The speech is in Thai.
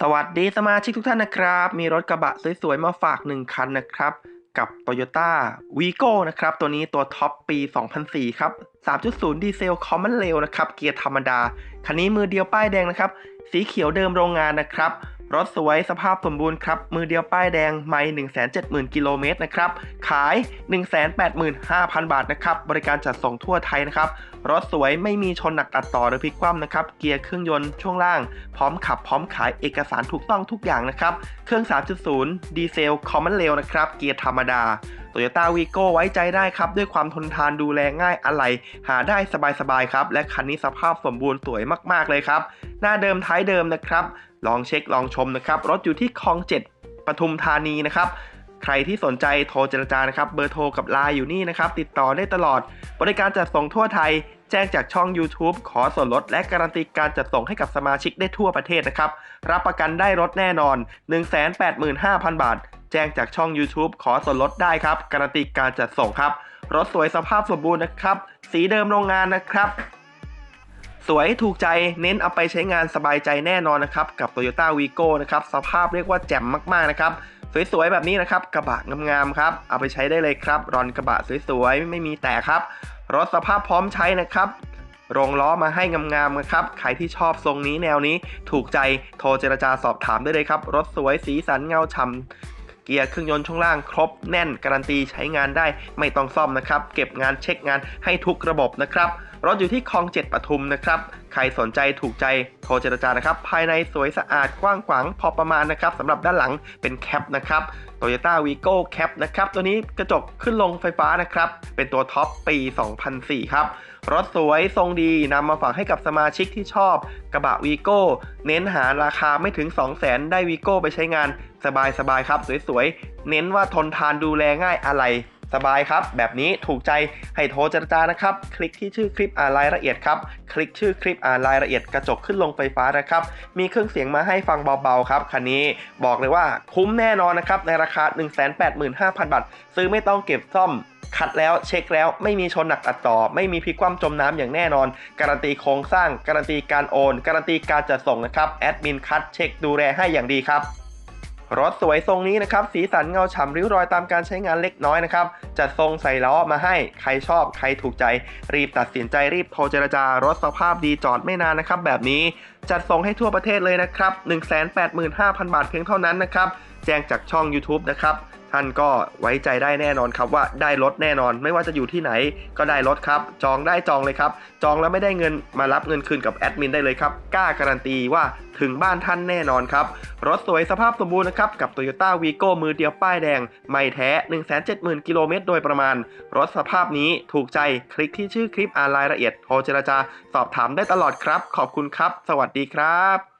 สวัสดีสมาชิกทุกท่านนะครับ มีรถกระบะสวยๆ มาฝาก 1 คันนะครับ กับ Toyota Vigo นะครับ ตัวนี้ตัวท็อปปี 2004 ครับ 3.0 ดีเซลคอมมอนเรลนะครับ เกียร์ธรรมดา คันนี้มือเดียวป้ายแดงนะครับ สีเขียวเดิมโรงงานนะครับ รถสวยสภาพสมบูรณ์ครับ มือเดียวป้ายแดงไม่170,000 กิโลเมตรนะครับ ขาย 185,000 บาทนะครับ บริการจัดส่งทั่วไทยนะครับ รถสวยไม่มีชนหนักตัดต่อหรือพลิกคว่ำนะครับ เกียร์เครื่องยนต์ช่วงล่าง พร้อมขับพร้อมขายเอกสารถูกต้องทุกอย่างนะครับ เครื่อง 3.0 ดีเซลคอมมอนเรลนะครับ เกียร์ธรรมดา Toyota Vigo ไว้ใจได้ครับ ด้วยความทนทานดูแลง่ายอะไรหาได้สบายๆครับ และคันนี้สภาพสมบูรณ์สวยมากๆเลยครับ หน้าเดิมท้ายเดิมนะครับ ลองเช็คลองชมนะครับ รถอยู่ที่คลอง 7ปทุมธานีนะครับใครที่สนใจโทรเจรจานะครับเบอร์โทรกับไลน์อยู่นี่นะครับ ติดต่อได้ตลอด บริการจัดส่งทั่วไทย แจ้งจากช่อง YouTube ขอส่วนลดและการันตีการจัดส่งให้กับสมาชิกได้ทั่วประเทศนะครับ รับประกันได้รถแน่นอน 185,000 บาท แจ้งจากช่อง YouTube ขอส่วนลดได้ครับการันตีการจัดส่งครับ รถสวยสภาพสมบูรณ์นะครับ สีเดิมโรงงานนะครับ สวยถูกใจเน้นเอาไปใช้งานสบายใจแน่นอนนะครับ กับ Toyota Vigo นะครับสภาพเรียกว่าแจ่มมากๆนะครับ สวยๆแบบนี้นะครับ กระบะงามๆครับ เอาไปใช้ได้เลยครับ รอนกระบะสวยๆไม่มีแตกครับ รถสภาพพร้อมใช้นะครับโรงล้อมาให้งามๆนะครับ ใครที่ชอบทรงนี้แนวนี้ถูกใจโทรเจรจาสอบถามได้เลยครับ รถสวยสีสันเงาฉ่ำ เกียร์เครื่องยนต์ช่วงล่างครบแน่นการันตีใช้งานได้ไม่ต้องซ่อมนะครับ เก็บงานเช็คงานให้ทุกระบบนะครับ รถอยู่ที่คลองเจ็ดปทุมนะครับ ใครสนใจถูกใจโทรเจรจานะครับ ภายในสวยสะอาดกว้างขวางพอประมาณนะครับสำหรับด้านหลังเป็นแคปนะครับ Toyota Vigo Cap นะครับ ตัวนี้กระจกขึ้นลงไฟฟ้านะครับ เป็นตัวท็อปปี 2004 ครับ รถสวยทรงดีนำมาฝากให้กับสมาชิกที่ชอบ กระบะ Vigo เน้นหาราคาไม่ถึง 200,000 ได้ Vigo ไปใช้งานสบายๆครับ สวยๆ เน้นว่าทนทานดูแลง่ายอะไร สบายครับ แบบนี้ถูกใจให้โทรเจรจานะครับ คลิกที่ชื่อคลิปอ่านรายละเอียดครับ คลิกชื่อคลิปอ่านรายละเอียดกระจกขึ้นลงไฟฟ้านะครับ มีเครื่องเสียงมาให้ฟังเบาๆครับ คันนี้บอกเลยว่าคุ้มแน่นอนนะครับ ในราคา 185,000 บาท ซื้อไม่ต้องเก็บซ่อมคัดแล้วเช็คแล้วไม่มีชนหนักตัดต่อ ไม่มีพลิกคว่ำจมน้ำอย่างแน่นอน การันตีโครงสร้าง การันตีการโอน การันตีการจัดส่งนะครับแอดมินคัดเช็คดูแลให้อย่างดีครับ รถสวยทรงนี้นะครับสีสันเงาฉ่ำริ้วรอยตามการใช้งานเล็กน้อยนะครับจัดทรงใส่ล้อมาให้ใครชอบใครถูกใจ รีบตัดสินใจรีบโทรเจรจารถสภาพดีจอดไม่นานนะครับ แบบนี้จัดส่งให้ทั่วประเทศเลยนะครับ 185,000 บาทเพียงเท่านั้นนะครับ แจ้งจากช่อง YouTube นะครับ ท่านก็ไว้ใจได้แน่นอนครับว่าได้รถแน่นอน ไม่ว่าจะอยู่ที่ไหนก็ได้รถครับ จองได้จองเลยครับ จองแล้วไม่ได้เงินมารับเงินคืนกับแอดมินได้เลยครับ กล้าการันตีว่าถึงบ้านท่านแน่นอนครับ รถสวยสภาพสมบูรณ์นะครับ กับ Toyota Vigo มือเดียวป้ายแดง ไม่แท้ 170,000 กิโลเมตรโดยประมาณ รถสภาพนี้ถูกใจคลิกที่ชื่อคลิปอ่านรายละเอียดโทรเจรจา สอบถามได้ตลอดครับ ขอบคุณครับ สวัสดีครับ